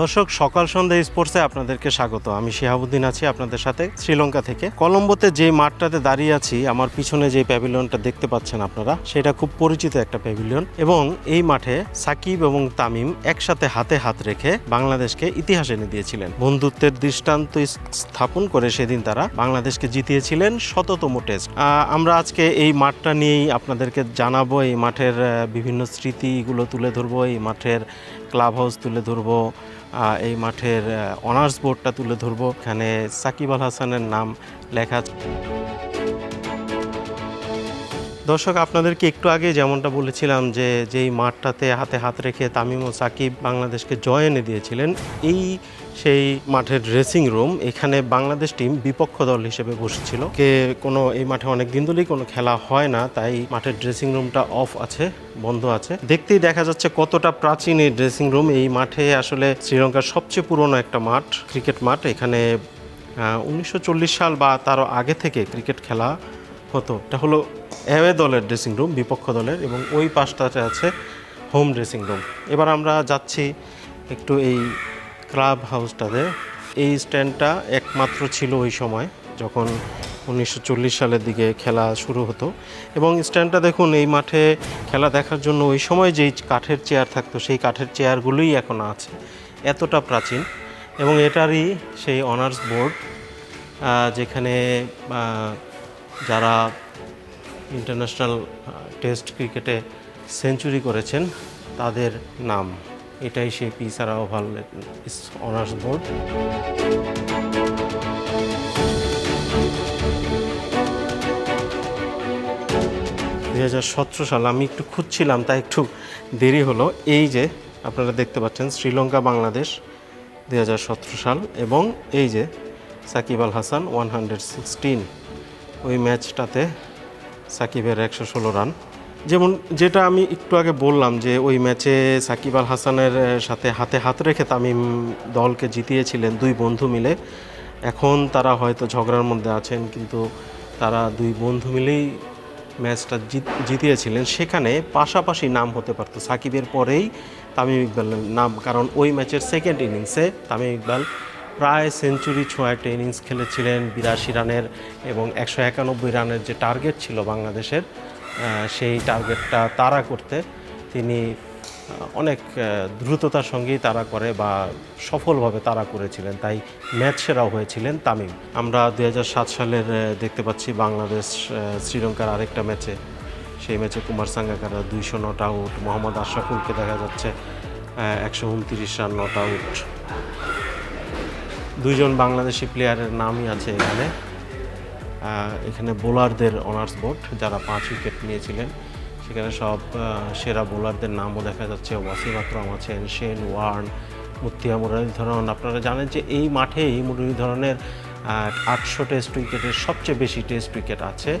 দর্শক, সকাল সন্ধ্যা স্পোর্টসে আপনাদেরকে স্বাগত। আমি শিহাবুদ্দিন আছি আপনাদের সাথে শ্রীলঙ্কা থেকে। কলম্বোতে যে মাঠটাতে দাঁড়িয়ে আছি, আমার পিছনে যে প্যাভিলিয়নটা দেখতে পাচ্ছেন আপনারা, সেটা খুব পরিচিত একটা প্যাভিলিয়ন এবং এই মাঠে সাকিব এবং তামিম একসাথে হাতে হাত রেখে বাংলাদেশকে ইতিহাস এনে দিয়েছিলেন। বন্ধুত্বের দৃষ্টান্ত স্থাপন করে সেদিন তারা বাংলাদেশকে জিতিয়েছিলেন শততম টেস্ট। আমরা আজকে এই মাঠটা নিয়েই আপনাদেরকে জানাব, এই মাঠের বিভিন্ন স্মৃতিগুলো তুলে ধরবো, এই মাঠের ক্লাব হাউস তুলে ধরবো এই মাঠের অনার্স বোর্ডটা তুলে ধরবো। এখানে সাকিব আল হাসানের নাম লেখা দর্শক, আপনাদেরকে একটু আগে যেমনটা বলেছিলাম যে, যেই মাঠটাতে হাতে হাত রেখে তামিম ও সাকিব বাংলাদেশকে জয় এনে দিয়েছিলেন, এই সেই মাঠের ড্রেসিং রুম এখানে বাংলাদেশ টিম বিপক্ষ দল হিসেবে বসেছিল। কে কোনো এই মাঠে অনেক দিন ধরেই কোনো খেলা হয় না, তাই মাঠের ড্রেসিং রুমটা অফ আছে, বন্ধ আছে। দেখতেই দেখা যাচ্ছে কতটা প্রাচীন এই ড্রেসিং রুম এই মাঠে আসলে শ্রীলঙ্কার সবচেয়ে পুরনো একটা মাঠ ক্রিকেট মাঠ। এখানে উনিশশো চল্লিশ সাল বা তারও আগে থেকে ক্রিকেট খেলা হতো। এটা হলো অ্যাওয়ে দলের ড্রেসিং রুম বিপক্ষ দলের, এবং ওই পাশটাতে আছে হোম ড্রেসিং রুম এবার আমরা যাচ্ছি একটু এই ক্লাব হাউসটাতে। এই স্ট্যান্ডটা একমাত্র ছিল ওই সময়, যখন উনিশশো চল্লিশ সালের দিকে খেলা শুরু হতো। এবং স্ট্যান্ডটা দেখুন, এই মাঠে খেলা দেখার জন্য ওই সময় যেই কাঠের চেয়ার থাকতো, সেই কাঠের চেয়ারগুলোই এখন আছে, এতটা প্রাচীন। এবং এটারই সেই অনার্স বোর্ড যেখানে যারা ইন্টারন্যাশনাল টেস্ট ক্রিকেটে সেঞ্চুরি করেছেন, তাদের নাম। এটাই সে পি পিসারা ওভাল অনার্স বোর্ড দুই হাজার সতেরো সাল আমি একটু খুঁজছিলাম, তাই একটু দেরি হলো। এই যে, আপনারা দেখতে পাচ্ছেন, শ্রীলঙ্কা, বাংলাদেশ, দুই হাজার সতেরো সাল এবং এই যে, Shakib Al Hasan one hundred sixteen ওই ম্যাচটাতে সাকিবের একশো ষোলো রান যেমন যেটা আমি একটু আগে বললাম যে ওই ম্যাচে সাকিব আল হাসানের সাথে হাতে হাত রেখে তামিম দলকে জিতিয়েছিলেন দুই বন্ধু মিলে। এখন তারা হয়তো ঝগড়ার মধ্যে আছেন, কিন্তু তারা দুই বন্ধু মিলেই ম্যাচটা জিত- জিতিয়েছিলেন। সেখানে পাশাপাশি নাম হতে পারতো সাকিবের পরেই তামিম ইকবালের নাম, কারণ ওই ম্যাচের সেকেন্ড ইনিংসে তামিম ইকবাল প্রায় সেঞ্চুরি ছোঁয়া একটা ইনিংস খেলেছিলেন, বিরাশি রানের এবং একশো একানব্বই রানের যে টার্গেট ছিল বাংলাদেশের। সেই টার্গেটটা তারা করতে। তিনি অনেক দ্রুততার সঙ্গেই তারা করে বা সফলভাবে তারা করেছিলেন। তাই ম্যাচ সেরাও হয়েছিলেন তামিম। আমরা দু হাজার সাত সালের দেখতে পাচ্ছি বাংলাদেশ শ্রীলঙ্কার আরেকটা ম্যাচে। সেই ম্যাচে কুমার সাঙ্গাকারা দুইশো নট আউট, মোহাম্মদ আশরাফুলকে দেখা যাচ্ছে একশো উনত্রিশ রান নট আউট। দুইজন বাংলাদেশি প্লেয়ারের নামই আছে এখানে। এখানে বোলারদের অনার্স বোর্ড যারা পাঁচ উইকেট নিয়েছিলেন, সেখানে সব সেরা বোলারদের নামও দেখা যাচ্ছে। ওয়াসিম আকরম আছেন, শেন ওয়ার্ন মুত্তিয়া মুরলীধরন আপনারা জানেন যে এই মাঠেই মুরলীধরনের আটশো টেস্ট উইকেটের সবচেয়ে বেশি টেস্ট উইকেট আছে।